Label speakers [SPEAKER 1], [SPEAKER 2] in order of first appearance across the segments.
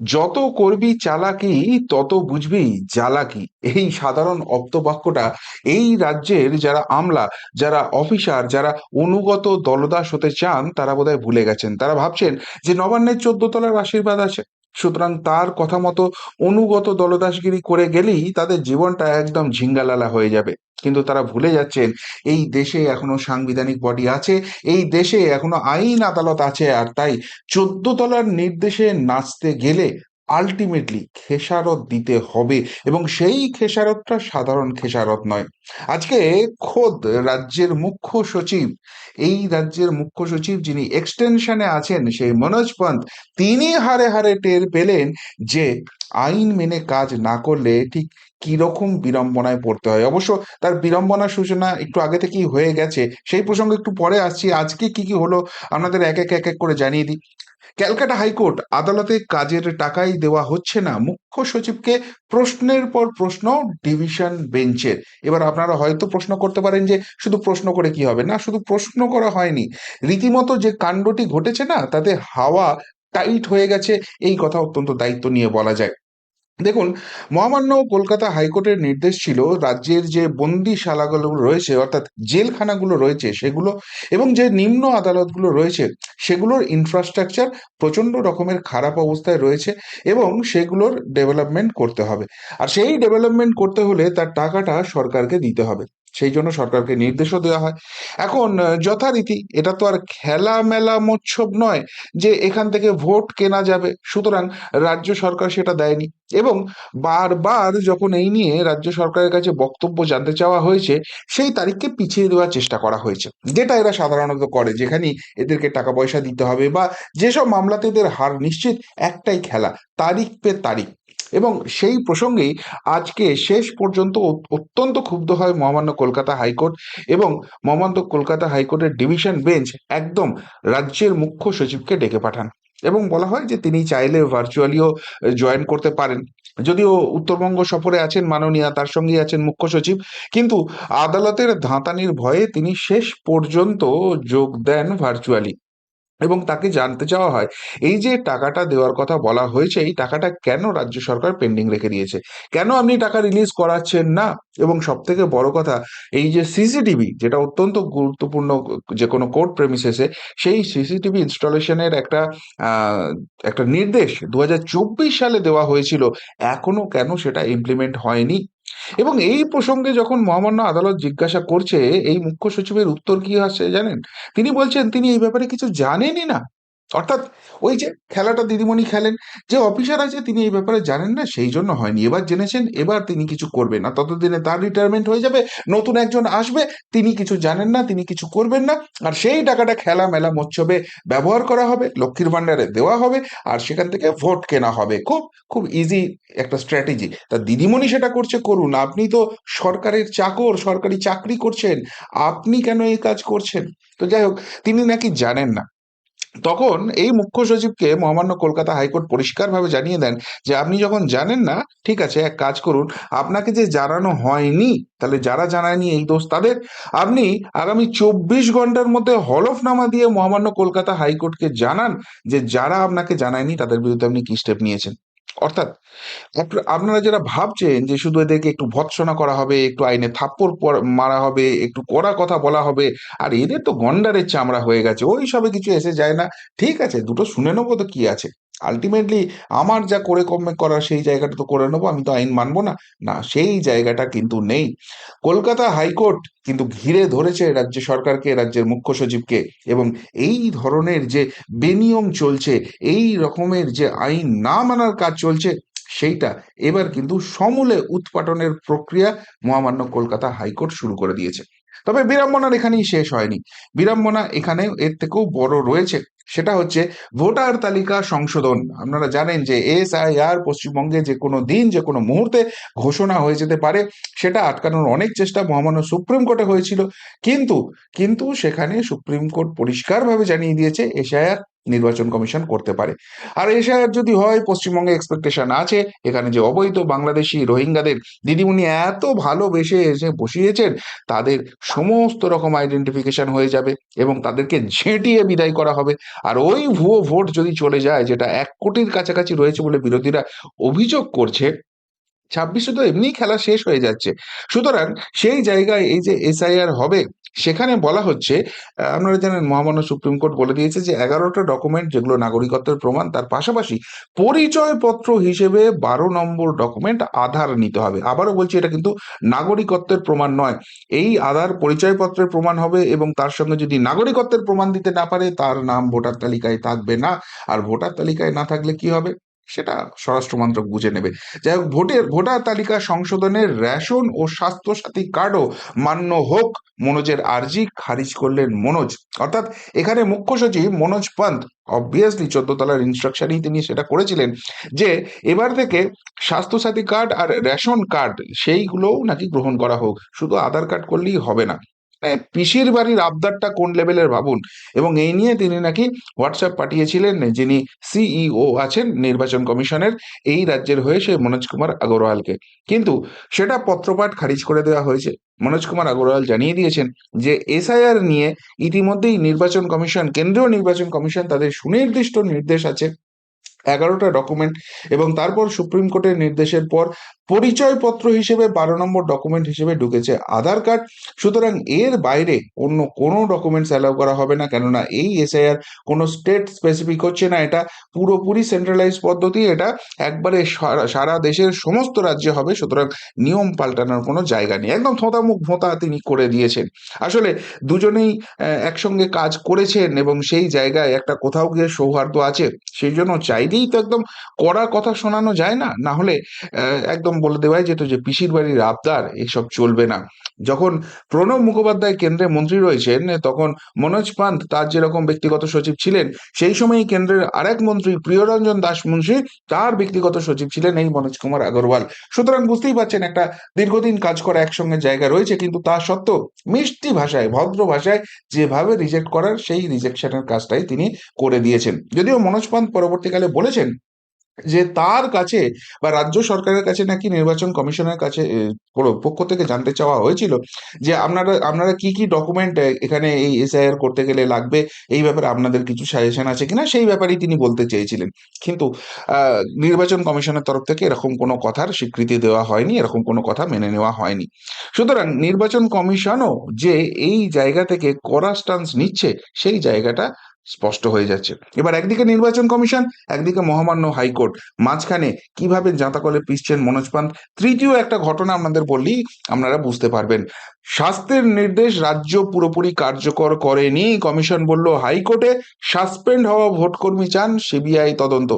[SPEAKER 1] যত করবি চালাকি, তত বুঝবি জ্বালাকি। এই সাধারণ অপ্তবাক্যটা এই রাজ্যের যারা আমলা, যারা অফিসার, যারা অনুগত দলদাস হতে চান, তারা বোধহয় ভুলে গেছেন। তারা ভাবছেন যে নবান্নের চোদ্দ তলার আশীর্বাদ আছে। সুতরাং তার কথা মতো অনুগত দলদাসগিরি করে গেলেই তাদের জীবনটা একদম ঝিঙ্গালালা হয়ে যাবে। কিন্তু তারা ভুলে যাচ্ছেন, এই দেশে এখনও সাংবিধানিক বডি আছে, এই দেশে এখনও আইন আদালত আছে, আর তাই চোদ্দ তলার নির্দেশে নাচতে গেলে আলটিমেটলি খেসারত দিতে হবে এবং সেই খেসারতটা সাধারণ খেসারত নয়। আজকে খোদ রাজ্যের মুখ্য সচিব, এই রাজ্যের মুখ্য সচিব যিনি এক্সটেনশনে আছেন, সেই মনোজ পন্থ, তিনি হারে হারে টের পেলেন যে আইন মেনে কাজ না করলে ঠিক কীরকম বিড়ম্বনায় পড়তে হয়। অবশ্য তার বিড়ম্বনার সূচনা একটু আগে থেকেই হয়ে গেছে। সেই প্রসঙ্গে একটু পরে আসছি। আজকে কি কি হলো, আপনাদের এক এক এক এক করে জানিয়ে দিই। ক্যালকাটা হাইকোর্ট আদালতে কাজের টাকাই দেওয়া হচ্ছে না। মুখ্য সচিবকে প্রশ্নের পর প্রশ্ন, ডিভিশন বেঞ্চের। এবার আপনারা হয়তো প্রশ্ন করতে পারেন যে, শুধু প্রশ্ন করে কি হবে? না, শুধু প্রশ্ন করা হয়নি। রীতিমতো যে কাণ্ডটি ঘটেছে না, তাতে হাওয়া টাইট হয়ে গেছে, এই কথা অত্যন্ত দায়িত্ব নিয়ে বলা যায়। দেখুন, মহামান্য কলকাতা হাইকোর্টের নির্দেশ ছিল রাজ্যের যে বন্দি শালাগুলো রয়েছে, অর্থাৎ জেলখানাগুলো রয়েছে সেগুলো এবং যে নিম্ন আদালতগুলো রয়েছে সেগুলোর ইনফ্রাস্ট্রাকচার প্রচণ্ড রকমের খারাপ অবস্থায় রয়েছে এবং সেগুলোর ডেভেলপমেন্ট করতে হবে। আর সেই ডেভেলপমেন্ট করতে হলে তার টাকাটা সরকারকে দিতে হবে। সেই জন্য সরকারকে নির্দেশও দেওয়া হয়। এখন যথারীতি এটা তো আর খেলা মেলা মোৎসব নয় যে এখান থেকে ভোট কেনা যাবে। সুতরাং রাজ্য সরকার সেটা দেয়নি এবং বারবার যখন এই নিয়ে রাজ্য সরকারের কাছে বক্তব্য জানতে চাওয়া হয়েছে, সেই তারিখকে পিছিয়ে দেওয়ার চেষ্টা করা হয়েছে। যেটা এরা সাধারণত করে যেখানে এদেরকে টাকা পয়সা দিতে হবে বা যেসব মামলাতে এদের হার নিশ্চিত, একটাই খেলা, তারিখ পে তারিখ। এবং সেই প্রসঙ্গেই আজকে শেষ পর্যন্ত অত্যন্ত ক্ষুব্ধ হয় মহামান্য কলকাতা হাইকোর্ট এবং মহামান্য কলকাতা হাইকোর্টের ডিভিশন বেঞ্চ একদম রাজ্যের মুখ্য সচিবকে ডেকে পাঠান। এবং বলা হয় যে তিনি চাইলে ভার্চুয়ালিও জয়েন করতে পারেন। যদিও উত্তরবঙ্গ সফরে আছেন মাননীয়া, তার সঙ্গেই আছেন মুখ্য সচিব, কিন্তু আদালতের ধাঁতানির ভয়ে তিনি শেষ পর্যন্ত যোগ দেন ভার্চুয়ালি। এবং তাকে জানতে চাওয়া হয়, এই যে টাকাটা দেওয়ার কথা বলা হয়েছে, এই টাকাটা কেন রাজ্য সরকার পেন্ডিং রেখে দিয়েছে? কেন আপনি টাকা রিলিজ করাচ্ছেন না? এবং সব থেকে বড় কথা, এই যে সিসিটিভি যেটা অত্যন্ত গুরুত্বপূর্ণ যে কোনো কোর্ট প্রেমিসেসে সেই সিসিটিভি ইনস্টলেশনের একটা একটা নির্দেশ দু হাজার চব্বিশ সালে দেওয়া হয়েছিল। এখনও কেন সেটা ইমপ্লিমেন্ট হয়নি? এবং এই প্রসঙ্গে যখন মহামান্য আদালত জিজ্ঞাসা করছে, এই মুখ্য সচিবের উত্তর কি আসছে জানেন? তিনি বলছেন, তিনি এই ব্যাপারে কিছু জানেনই না। অর্থাৎ ওই যে খেলাটা দিদিমণি খেলেন, যে অফিসার আছে তিনি এই ব্যাপারে জানেন না, সেই জন্য হয়নি। এবার জেনেছেন, এবার তিনি কিছু করবেন না। ততদিনে তার রিটায়ারমেন্ট হয়ে যাবে, নতুন একজন আসবে, তিনি কিছু জানেন না, তিনি কিছু করবেন না, আর সেই টাকাটা খেলা মেলা মৎসবে ব্যবহার করা হবে, লক্ষ্মীর ভাণ্ডারে দেওয়া হবে, আর সেখান থেকে ভোট কেনা হবে। খুব খুব ইজি একটা স্ট্র্যাটেজি তা দিদিমণি সেটা করছে, করুন। আপনি তো সরকারের চাকর, সরকারি চাকরি করছেন, আপনি কেন এই কাজ করছেন? তো যাই হোক, তিনি নাকি জানেন না। তখন এই মুখ্য সচিবকে মহামান্য কলকাতা হাইকোর্ট পরিষ্কারভাবে জানিয়ে দেন যে আপনি যখন জানেন না, ঠিক আছে, এক কাজ করুন, আপনাকে যে জানানো হয়নি, তাহলে যারা জানায়নি এই দোষ তাদের। আপনি আগামী চব্বিশ ঘণ্টার মধ্যে হলফনামা দিয়ে মহামান্য কলকাতা হাইকোর্টকে জানান যে যারা আপনাকে জানায়নি, তাদের বিরুদ্ধে আপনি কি স্টেপ নিয়েছেন। অর্থাৎ আপ- আপনারা যারা ভাবছেন যে শুধু এদেরকে একটু ভৎসনা করা হবে, একটু আইনে থাপ্পড় মারা হবে, একটু কড়া কথা বলা হবে, আর এদের তো গন্ডারের চামড়া হয়ে গেছে, ওই সবে কিছু এসে যায় না, ঠিক আছে, দুটো শুনে নেব তো কি আছে। আলটিমেটলি আমার যা করে কমে করার সেই জায়গাটা তো করে নেব, আমি তো আইন মানবো না। না, সেই জায়গাটা কিন্তু নেই। কলকাতা হাইকোর্ট কিন্তু ঘিরে ধরেছে রাজ্য সরকারকে, রাজ্যের মুখ্য সচিবকে এবং এই ধরনের যে বেনিয়ম চলছে, এই রকমের যে আইন না মানার কাজ চলছে, সেইটা এবার কিন্তু সমূলে উৎপাটনের প্রক্রিয়া মহামান্য কলকাতা হাইকোর্ট শুরু করে দিয়েছে। তবে বিড়ম্বনার এখানেই শেষ হয়নি। বিড়ম্বনা এখানে এর থেকেও বড় রয়েছে। সেটা হচ্ছে ভোটার তালিকা সংশোধন। আপনারা জানেন যে এস আই আর পশ্চিমবঙ্গে যে কোনো দিন, যে কোনো মুহূর্তে ঘোষণা হয়ে যেতে পারে, সেটা আটকানোর অনেক চেষ্টা মহামান্য সুপ্রিম কোর্টে হয়েছিল। কিন্তু কিন্তু সেখানে সুপ্রিম কোর্ট পরিষ্কারভাবে জানিয়ে দিয়েছে, এসআইআর নির্বাচন কমিশন করতে পারে। আর এসআইআর যদি হয়, পশ্চিমবঙ্গে এক্সপেকটেশন আছে। এখানে যে অবৈধ বাংলাদেশি রোহিঙ্গাদের, দিদিমণি এত ভালোবেসে এসে বসিয়েছেন, তাদের সমস্ত রকম আইডেন্টিফিকেশন হয়ে যাবে এবং তাদেরকে ঝেঁটিয়ে বিদায় করা হবে। আর ওই ভুয়ো ভোট যদি চলে যায়, যেটা এক কোটির কাছাকাছি রয়েছে বলে বিরোধীরা অভিযোগ করছে, ছাব্বিশে তো এমনিই খেলা শেষ হয়ে যাচ্ছে। সুতরাং সেই জায়গায় এই যে এসআইআর হবে সেখানে বলা হচ্ছে আপনারা জানেন মহামান্য সুপ্রিম কোর্ট বলে দিয়েছে যে এগারোটা ডকুমেন্ট যেগুলো নাগরিকত্বের প্রমাণ, তার পাশাপাশি পরিচয়পত্র হিসেবে বারো নম্বর ডকুমেন্ট আধার নিতে হবে। আবারও বলছি, এটা কিন্তু নাগরিকত্বের প্রমাণ নয়। এই আধার পরিচয়পত্রের প্রমাণ হবে এবং তার সঙ্গে যদি নাগরিকত্বের প্রমাণ দিতে না পারে, তার নাম ভোটার তালিকায় থাকবে না। আর ভোটার তালিকায় না থাকলে কি হবে? সেটা স্বরাষ্ট্র মন্ত্রক বুঝে নেবে। যাই হোক ভোটের ভোটার তালিকা সংশোধনের রেশন ও স্বাস্থ্যসাথী কার্ডও মান্য হোক, মনোজের আর্জি খারিজ করলেন মনোজ। অর্থাৎ এখানে মুখ্য সচিব মনোজ পান্ত অবভিয়াসলি চোদ্দ তলার ইনস্ট্রাকশনই তিনি সেটা করেছিলেন যে, এবার থেকে স্বাস্থ্যসাথী কার্ড আর রেশন কার্ড সেইগুলোও নাকি গ্রহণ করা হোক। শুধু আধার কার্ড করলেই হবে না। পিসির বাড়ির আবদারটা কোন লেভেলের ভাবুন? এবং এই নিয়ে তিনি নাকি হোয়াটসঅ্যাপ পাঠিয়েছিলেন যিনি সিইও আছেন নির্বাচন কমিশনের এই রাজ্যের হয়ে সে মনোজ কুমার আগরওয়ালকে। কিন্তু সেটা পত্রপাঠ খারিজ করে দেওয়া হয়েছে। মনোজ কুমার আগরওয়াল জানিয়ে দিয়েছেন যে এসআইআর নিয়ে ইতিমধ্যেই নির্বাচন কমিশন, কেন্দ্রীয় নির্বাচন কমিশন তাদের সুনির্দিষ্ট নির্দেশ আছে। এগারোটা ডকুমেন্ট এবং তারপর সুপ্রিম কোর্টের নির্দেশের পর পরিচয়পত্র হিসেবে বারো নম্বর ডকুমেন্ট হিসেবে ঢুকেছে আধার কার্ড। সুতরাং এর বাইরে অন্য কোনো ডকুমেন্টস অ্যালাউ করা হবে না, কেননা এই এসআইআর কোনো স্টেট স্পেসিফিক হচ্ছে না। এটা পুরোপুরি সেন্ট্রালাইজ পদ্ধতি। এটা একবারে সারা দেশের সমস্ত রাজ্যে হবে। সুতরাং নিয়ম পাল্টানোর কোনো জায়গা নেই। একদম থোঁতামুখ ভোঁতা তিনি করে দিয়েছেন। আসলে দুজনেই একসঙ্গে কাজ করেছেন এবং সেই জায়গায় একটা কোথাও গিয়ে সৌহার্দ্য আছে, সেই জন্য চাইলেই তো একদম কড়া কথা শোনানো যায় না। না হলে একদম বলে দেওয়াই যেত যে, পিসির বাড়ির আবদার, এসব চলবে না। যখন প্রণব মুখোপাধ্যায় কেন্দ্রে মন্ত্রী রয়েছেন, তখন মনোজ পান্ত তার যেরকম ব্যক্তিগত সচিব ছিলেন, সেই সময়ই কেন্দ্রের আরেক মন্ত্রী প্রিয়রঞ্জন দাস মুন্সি, তার ব্যক্তিগত সচিব ছিলেন এই মনোজ কুমার আগরওয়াল। সুতরাং বুঝতেই পারছেন, একটা দীর্ঘদিন কাজ করা একসঙ্গে জায়গা রয়েছে, কিন্তু তা সত্ত্বেও মিষ্টি ভাষায়, ভদ্র ভাষায় যেভাবে রিজেক্ট করার, সেই রিজেকশনের কাজটাই তিনি করে দিয়েছেন। যদিও মনোজ পান্ত পরবর্তীকালে বলেছেন যে তার কাছে বা রাজ্য সরকারের কাছে নাকি নির্বাচন কমিশনের কাছে পক্ষ থেকে জানতে চাওয়া হয়েছিল যে আপনারা আপনারা কি কি ডকুমেন্ট এখানে এই এসআইআর করতে গেলে লাগবে, এই ব্যাপারে আপনাদের কিছু সাজেশন আছে কিনা, সেই ব্যাপারেই তিনি বলতে চেয়েছিলেন। কিন্তু নির্বাচন কমিশনের তরফ থেকে এরকম কোনো কথার স্বীকৃতি দেওয়া হয়নি, এরকম কোনো কথা মেনে নেওয়া হয়নি। সুতরাং নির্বাচন কমিশনও যে এই জায়গা থেকে কড়া স্টান্স নিচ্ছে, সেই জায়গাটা স্পষ্ট হয়ে যাচ্ছে। এবার একদিকে নির্বাচন কমিশন, একদিকে মহামান্য হাইকোর্ট। মাঝখানে কীভাবে জাঁতাকলে পিসছেন মনোজ পান্ত? তৃতীয় একটা ঘটনা আপনাদের বললেই আপনারা বুঝতে পারবেন। স্বাস্থ্যের নির্দেশ রাজ্য পুরোপুরি কার্যকর করেনি। কমিশন বলল, হাইকোর্টে সাসপেন্ড হওয়া ভোটকর্মী চান সিবিআই তদন্ত।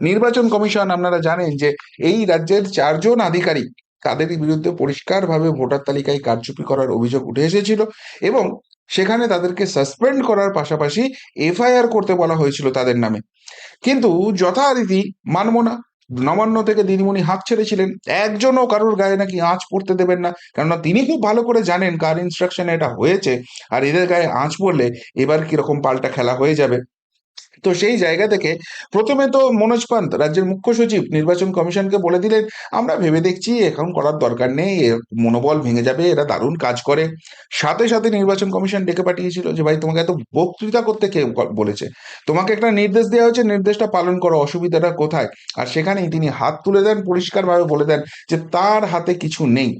[SPEAKER 1] নির্বাচন কমিশন আপনারা জানেন যে এই রাজ্যের চারজন আধিকারিক তাদের বিরুদ্ধে পরিষ্কারভাবে ভোটার তালিকায় কারচুপি করার অভিযোগ উঠে এসেছিল এবং সেখানে তাদেরকে সাসপেন্ড করার পাশাপাশি এফআইআর করতে বলা হয়েছিল তাদের নামে। কিন্তু যথারীতি মানব না নবান্ন থেকে দিদিমণি হাত ছেড়েছিলেন। একজনও কারোর গায়ে নাকি আঁচ পড়তে দেবেন না। কেননা তিনি খুব ভালো করে জানেন কার ইনস্ট্রাকশনে এটা হয়েছে। আর এদের গায়ে আঁচ পড়লে এবার কীরকম পাল্টা খেলা হয়ে যাবে। তো সেই জায়গা থেকে প্রথমে তো মনোজ পান্ত, রাজ্যের মুখ্য সচিব, নির্বাচন কমিশনকে বলে দিলেন, আমরা ভেবে দেখছি, এখন করার দরকার নেই মনোবল ভেঙে যাবে, এরা দারুণ কাজ করে। সাথে সাথে নির্বাচন কমিশন ডেকে পাঠিয়েছিল যে, ভাই, তোমাকে এত বক্তৃতা করতে কে বলেছে। তোমাকে একটা নির্দেশ দেওয়া হয়েছে, নির্দেশটা পালন করো, অসুবিধাটা কোথায়? আর সেখানেই তিনি হাত তুলে দেন, পরিষ্কারভাবে বলে দেন যে, তার হাতে কিছু নেই।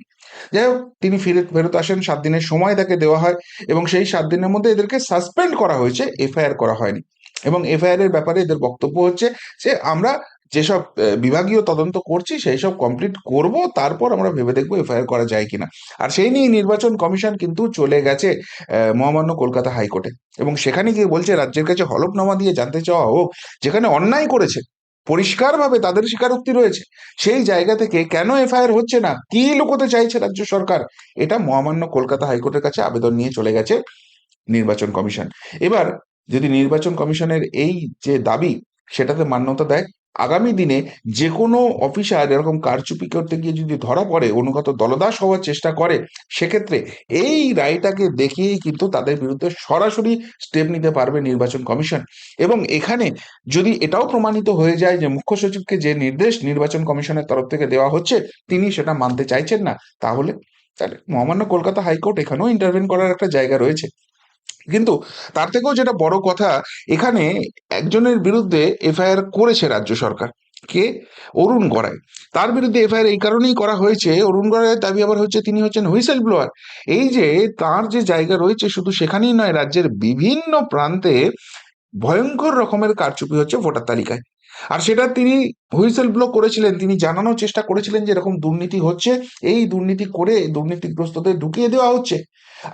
[SPEAKER 1] যাই হোক, তিনি ফিরে ফেরত আসেন, সাত দিনের সময় তাকে দেওয়া হয় এবং সেই সাত দিনের মধ্যে এদেরকে সাসপেন্ড করা হয়েছে, এফআইআর করা হয়নি। এবং এফআইআর এর ব্যাপারে এদের বক্তব্য হচ্ছে যে, আমরা যেসব বিভাগীয় তদন্ত করছি, সেই সব কমপ্লিট করব, তারপর আমরা ভেবে দেখব এফআইআর করা যায় কিনা। আর সেই নিয়ে নির্বাচন কমিশন কিন্তু চলে গেছে মহামান্য কলকাতা হাইকোর্টে। এবং সেখানে গিয়ে বলছে, রাজ্যের কাছে হলফনামা দিয়ে জানতে চাওয়া হোক, যেখানে অন্যায় করেছে, পরিষ্কারভাবে তাদের স্বীকারোক্তি রয়েছে, সেই জায়গা থেকে কেন এফআইআর হচ্ছে না? কি লুকোতে চাইছে রাজ্য সরকার? এটা মহামান্য কলকাতা হাইকোর্টের কাছে আবেদন নিয়ে চলে গেছে নির্বাচন কমিশন। এবার যদি নির্বাচন কমিশনের এই যে দাবি, সেটাতে মান্যতা দেয়, আগামী দিনে যে কোনো অফিসার এরকম কারচুপি করতে গিয়ে যদি ধরা পড়ে, অনুগত দলদাস হওয়ার চেষ্টা করে, সেক্ষেত্রে এই রায়টাকে দেখিয়েই কিন্তু তাদের বিরুদ্ধে সরাসরি স্টেপ নিতে পারবে নির্বাচন কমিশন। এবং এখানে যদি এটাও প্রমাণিত হয়ে যায় যে মুখ্য সচিবকে যে নির্দেশ নির্বাচন কমিশনের তরফ থেকে দেওয়া হচ্ছে, তিনি সেটা মানতে চাইছেন না, তাহলে তাহলে মহামান্য কলকাতা হাইকোর্ট এখানেও ইন্টারভেন করার একটা জায়গা রয়েছে। কিন্তু তার থেকেও যেটা বড় কথা, এখানে একজনের বিরুদ্ধে এফআইআর করেছে রাজ্য সরকার। কে? অরুণ গড়াই। তার বিরুদ্ধে এফআইআর এই কারণেই করা হয়েছে, অরুণ গড়াইয়ের দাবি আবার হচ্ছে তিনি হচ্ছেন হুইসেল ব্লোয়ার। এই যে তার যে জায়গা রয়েছে শুধু সেখানেই নয়, রাজ্যের বিভিন্ন প্রান্তে ভয়ঙ্কর রকমের কারচুপি হচ্ছে ভোটার তালিকায়। আর সেটা তিনি হুইসেল ব্লো করেছিলেন, তিনি জানানোর চেষ্টা করেছিলেন যে এরকম দুর্নীতি হচ্ছে, এই দুর্নীতি করে দুর্নীতিগ্রস্তদের ঢুকিয়ে দেওয়া হচ্ছে।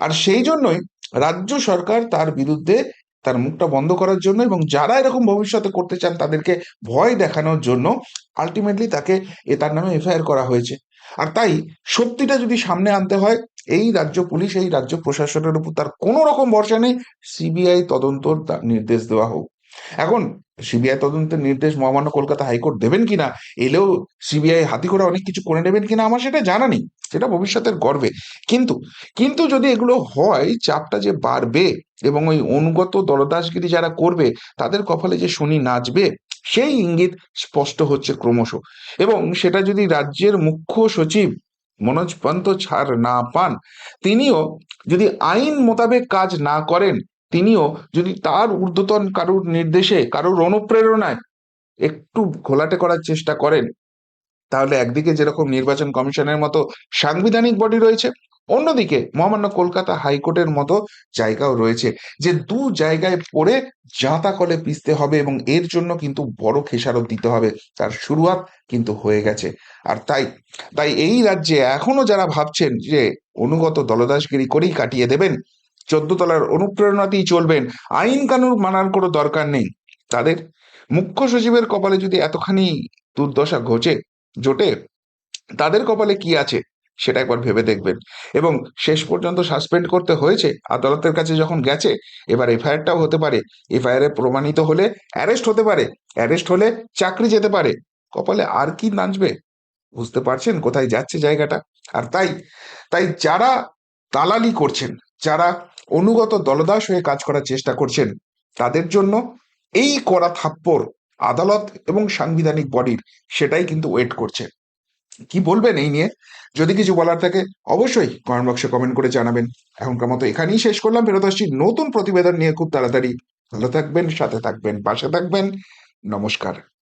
[SPEAKER 1] আর সেই জন্যই রাজ্য সরকার তার বিরুদ্ধে তার মুখটা বন্ধ করার জন্য এবং যারা এরকম ভবিষ্যতে করতে চান তাদেরকে ভয় দেখানোর জন্য আলটিমেটলি তাকে এ তার নামে এফআইআর করা হয়েছে। আর তাই সত্যিটা যদি সামনে আনতে হয়, এই রাজ্য পুলিশ, এই রাজ্য প্রশাসনের উপর তার কোনো রকম ভরসা নেই। সিবিআই তদন্তর নির্দেশ দেওয়া হোক। এখন সিবিআই তদন্তের নির্দেশ মহামান্য কলকাতা হাইকোর্ট দেবেন কিনা? এলেও সিবিআই হাতি করে অনেক কিছু করে নেবেন কিনা আমার সেটা জানা নেই। সেটা ভবিষ্যতের গর্বে। কিন্তু কিন্তু যদি এগুলো হয়, চাপটা যে বাড়বে এবং ওই অনুগত দলদাসগিরি যারা করবে, তাদের কপালে যে শনি নাচবে, সেই ইঙ্গিত স্পষ্ট হচ্ছে ক্রমশ। এবং সেটা যদি রাজ্যের মুখ্য সচিব মনোজ পন্ত ছাড় না পান, তিনিও যদি আইন মোতাবেক কাজ না করেন তিনিও যদি তার ঊর্ধ্বতন কারুর নির্দেশে কারুর অনুপ্রেরণায় একটু ঘোলাটে করার চেষ্টা করেন, তাহলে একদিকে যেরকম নির্বাচন কমিশনের মতো সাংবিধানিক বডি রয়েছে, অন্যদিকে মহামান্য কলকাতা হাইকোর্টের মতো জায়গাও রয়েছে, যে দু জায়গায় পড়ে জাঁতা কলে পিসতে হবে এবং এর জন্য কিন্তু বড় খেসারত দিতে হবে, তার শুরুয়াত কিন্তু হয়ে গেছে। আর তাই তাই এই রাজ্যে এখনও যারা ভাবছেন যে অনুগত দলদাসগিরি করেই কাটিয়ে দেবেন চোদ্দ তলার অনুপ্রেরণাতেই চলবেন। আইন কানুন মানার কোনো দরকার নেই। তাদের মুখ্য সচিবের কপালে যদি এতখানি দুর্দশা ঘটে জোটে, তাদের কপালে কি আছে? সেটা একবার ভেবে দেখবেন। এবং শেষ পর্যন্ত সাসপেন্ড করতে হয়েছে, আদালতের কাছে যখন গেছে, এবার এফআইআরটাও হতে পারে। এফআইআর প্রমাণিত হলে অ্যারেস্ট হতে পারে। অ্যারেস্ট হলে চাকরি যেতে পারে। কপালে আর কি নাচবে? বুঝতে পারছেন কোথায় যাচ্ছে জায়গাটা? আর তাই তাই যারা দালালি করছেন যারা অনুগত দলদাস হয়ে কাজ করার চেষ্টা করছেন, তাদের জন্য এই করা থাপ্পড় আদালত এবং সাংবিধানিক বডির সেটাই কিন্তু ওয়েট করছে। কি বলবেন এই নিয়ে? যদি কিছু বলার থাকে, অবশ্যই কমেন্ট বক্সে কমেন্ট করে জানাবেন। এখনকার মতো এখানেই শেষ করলাম, ফেরত আসছি নতুন প্রতিবেদন নিয়ে খুব তাড়াতাড়ি। ভালো থাকবেন, সাথে থাকবেন, পাশে থাকবেন। নমস্কার।